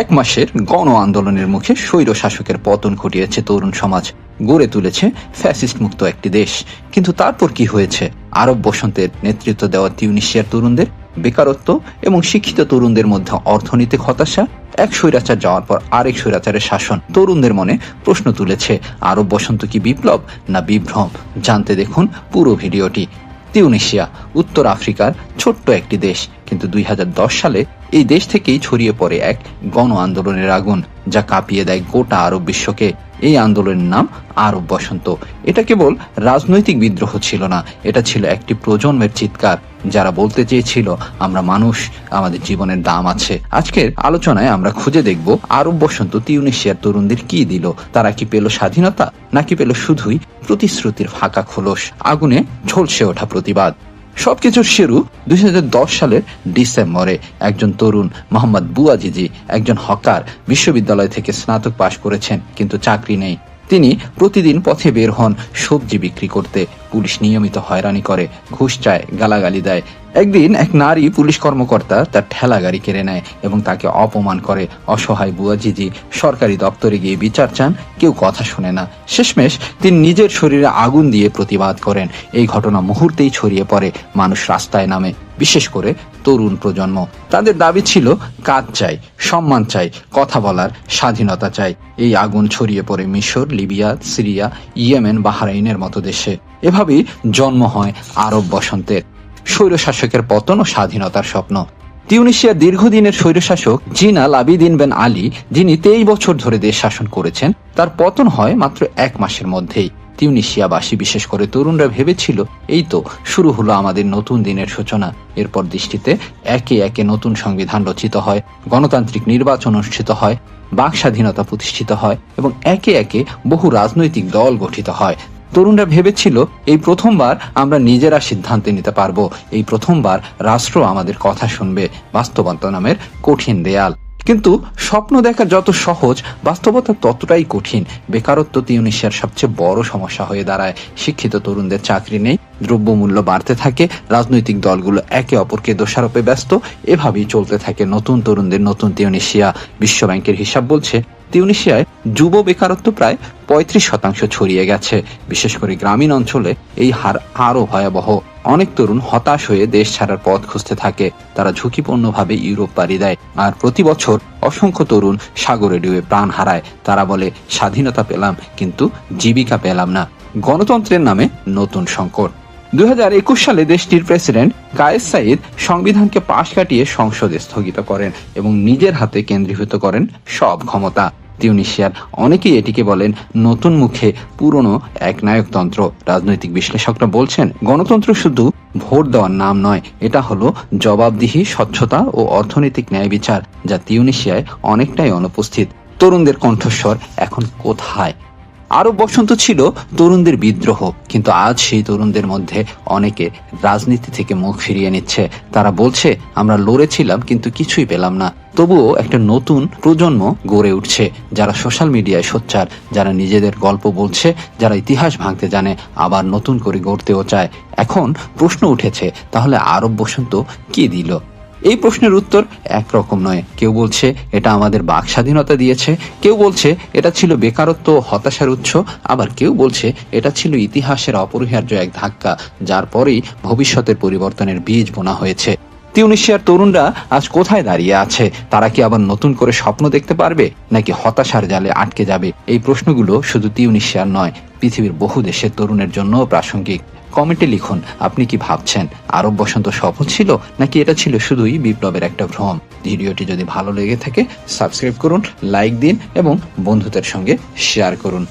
এক মাসের গণ আন্দোলনের মুখে স্বৈর শাসকের পতন ঘটিয়েছে তরুণ সমাজ। গড়ে তুলেছে ফ্যাসিস্ট মুক্ত একটি দেশ। কিন্তু তারপর কি হয়েছে? আরব বসন্তের নেতৃত্ব দেওয়া তিউনিশিয়ার তরুণদের বেকারত্ব এবং শিক্ষিত তরুণদের মধ্যে অর্থনৈতিক হতাশা, এক স্বৈরাচার যাওয়ার পর আরেক স্বৈরাচারের শাসন। তরুণদের মনে প্রশ্ন তুলেছে, আরব বসন্ত কি বিপ্লব না বিভ্রম? জানতে দেখুন পুরো ভিডিওটি। তিউনিশিয়া, উত্তর আফ্রিকার ছোট্ট একটি দেশ। কিন্তু দুই হাজার দশ সালে এই দেশ থেকেই ছড়িয়ে পড়ে এক গণ আন্দোলনের আগুন, যা কাঁপিয়ে দেয় গোটা আরব বিশ্বকে। এই আন্দোলনের নাম আরব বসন্ত। এটা কেবল রাজনৈতিক বিদ্রোহ ছিল না, এটা ছিল একটি প্রজন্মের চিৎকার। যারা বলতে চেয়েছিল, আমরা মানুষ, আমাদের জীবনের দাম আছে। আজকের আলোচনায় আমরা খুঁজে দেখব আরব বসন্ত তিউনেশিয়ার তরুণদের কি দিল। তারা কি পেল স্বাধীনতা, নাকি পেল শুধুই প্রতিশ্রুতির ফাঁকা খোলস? আগুনে ঝলসে ওঠা প্রতিবাদ। সবকিছুর শুরু দুই হাজার দশ সালের ডিসেম্বরে। একজন তরুণ মোহাম্মদ বুয়াজিজি, একজন হকার, বিশ্ববিদ্যালয় থেকে স্নাতক পাশ করেছেন, কিন্তু চাকরি নেই। তিনি প্রতিদিন পথে বের হন সবজি বিক্রি করতে। পুলিশ নিয়মিত হয়রানি করে, ঘুষ চায়, গালাগালি দেয়। একদিন এক নারী পুলিশ কর্মকর্তা তার ঠেলা গাড়ি কেড়ে নেয় এবং তাকে অপমান করে। অসহায় বুয়াজিজি সরকারি দপ্তরে গিয়ে বিচার চান, কেউ কথা শুনে না। শেষমেশ তিনি নিজের শরীরে আগুন দিয়ে প্রতিবাদ করেন। এই ঘটনা মুহূর্তেই ছড়িয়ে পড়ে, মানুষ রাস্তায় নামে। বিশেষ করে তরুণ প্রজন্ম। তাদের দাবি ছিল, কাজ চাই, সম্মান চাই, কথা বলার স্বাধীনতা চাই। এই আগুন ছড়িয়ে পড়ে মিশর, লিবিয়া, সিরিয়া, ইয়েমেন, বাহরাইনের মতো দেশে। এভাবেই জন্ম হয় আরব বসন্তের। স্বৈরশাসকের পতন ও স্বাধীনতার স্বপ্ন। তিউনিশিয়ার দীর্ঘদিনের স্বৈরশাসক জিনা লাবিদিন বেন আলী, যিনি তেইশ বছর ধরে দেশ শাসন করেছেন, তার পতন হয় মাত্র এক মাসের মধ্যেই। তিউনিশিয়াবাসী, বিশেষ করে তরুণরা ভেবেছিল, এই তো, শুরু হলো আমাদের নতুন দিনের সূচনা। এরপর দৃষ্টিতে একে একে নতুন সংবিধান রচিত হয়, গণতান্ত্রিক নির্বাচন অনুষ্ঠিত হয় বাক স্বাধীনতা প্রতিষ্ঠিত হয় এবং একে একে বহু রাজনৈতিক দল গঠিত হয়। তরুণরা ভেবেছিল, এই প্রথমবার আমরা নিজেরা সিদ্ধান্ত নিতে পারব। এই প্রথমবার রাষ্ট্র আমাদের কথা শুনবে। বাস্তবতা নামের কঠিন দেয়াল। কিন্তু স্বপ্ন দেখা যত সহজ, বাস্তবতা ততটাই কঠিন। বেকারত্ব তিউনিশিয়ার সবচেয়ে বড় সমস্যা হয়ে দাঁড়ায়। শিক্ষিত তরুণদের চাকরি নেই, দ্রব্যমূল্য বাড়তে থাকে, রাজনৈতিক দলগুলো একে অপরকে দোষারোপে ব্যস্ত, এভাবেই চলতে থাকে নতুন তরুণদের নতুন তিউনিশিয়া। বিশ্ব ব্যাংকের হিসাব বলছে, তিউনিশিয়ায় যুব বেকারত্ব প্রায় পঁয়ত্রিশ শতাংশ ছড়িয়ে গেছে। বিশেষ করে গ্রামীণ অঞ্চলে এই হার আরও ভয়াবহ। অনেক তরুণ হতাশ হয়ে দেশ ছাড়ার পথ খুঁজতে থাকে। তারা ঝুঁকিপূর্ণভাবে ইউরোপ পাড়ি দেয়। আর প্রতি বছর অসংখ্য তরুণ সাগরে ডুবে প্রাণ হারায়। তারা বলে, স্বাধীনতা পেলাম, কিন্তু জীবিকা পেলাম না। গণতন্ত্রের নামে নতুন সংকট। দুই হাজার একুশ সালে দেশটির প্রেসিডেন্ট কায়েস সাইদ সংবিধানকে পাশ কাটিয়ে সংসদে স্থগিত করেন এবং নিজের হাতে কেন্দ্রীভূত করেন সব ক্ষমতা। তিউনিশিয়ার অনেকেই এটিকে বলেন নতুন মুখে পুরনো এক নায়কতন্ত্র। রাজনৈতিক বিশ্লেষকরা বলছেন, গণতন্ত্র শুধু ভোট দেওয়ার নাম নয়, এটা হলো জবাবদিহি, স্বচ্ছতা ও অর্থনৈতিক ন্যায় বিচার, যা তিউনিশিয়ায় অনেকটাই অনুপস্থিত। তরুণদের কণ্ঠস্বর এখন কোথায়? আরও বসন্ত ছিল তরুণদের বিদ্রোহ, কিন্তু আজ সেই তরুণদের মধ্যে অনেকে রাজনীতি থেকে মুখ ফিরিয়ে নিচ্ছে। তারা বলছে, আমরা লড়েছিলাম, কিন্তু কিছুই পেলাম না। তবুও একটা নতুন প্রজন্ম গড়ে উঠছে, যারা সোশ্যাল মিডিয়ায় সোচ্চার, যারা নিজেদের গল্প বলছে, যারা ইতিহাস ভাঙতে জানে, আবার নতুন করে গড়তেও চায়। এখন প্রশ্ন উঠেছে, তাহলে আরব বসন্ত কি দিল? এই প্রশ্নের উত্তর একরকম নয়। কেউ বলছে এটা আমাদের বাক স্বাধীনতা দিয়েছে, কেউ বলছে এটা ছিল বেকারত্ব হতাশার উৎস, আবার কেউ বলছে এটা ছিল ইতিহাসের অপরিহার্য এক ধাক্কা, যার পরেই ভবিষ্যতের পরিবর্তনের বীজ বোনা হয়েছে। তিউনিশিয়ার তরুণরা আজ কোথায় দাঁড়িয়ে আছে? তারা কি আবার নতুন করে স্বপ্ন দেখতে পারবে, নাকি হতাশার জালে আটকে যাবে? এই প্রশ্নগুলো শুধু তিউনিশিয়ার নয়, পৃথিবীর বহু দেশের তরুণের জন্যও প্রাসঙ্গিক। কমেন্টে লিখুন, আপনি কি ভাবছেন? আরব বসন্ত সফল ছিল? নাকি এটা ছিল শুধুই বিপ্লবের একটা ভ্রম? ভিডিওটি যদি ভালো লেগে থাকে সাবস্ক্রাইব করুন লাইক দিন এবং বন্ধুদের সঙ্গে শেয়ার করুন।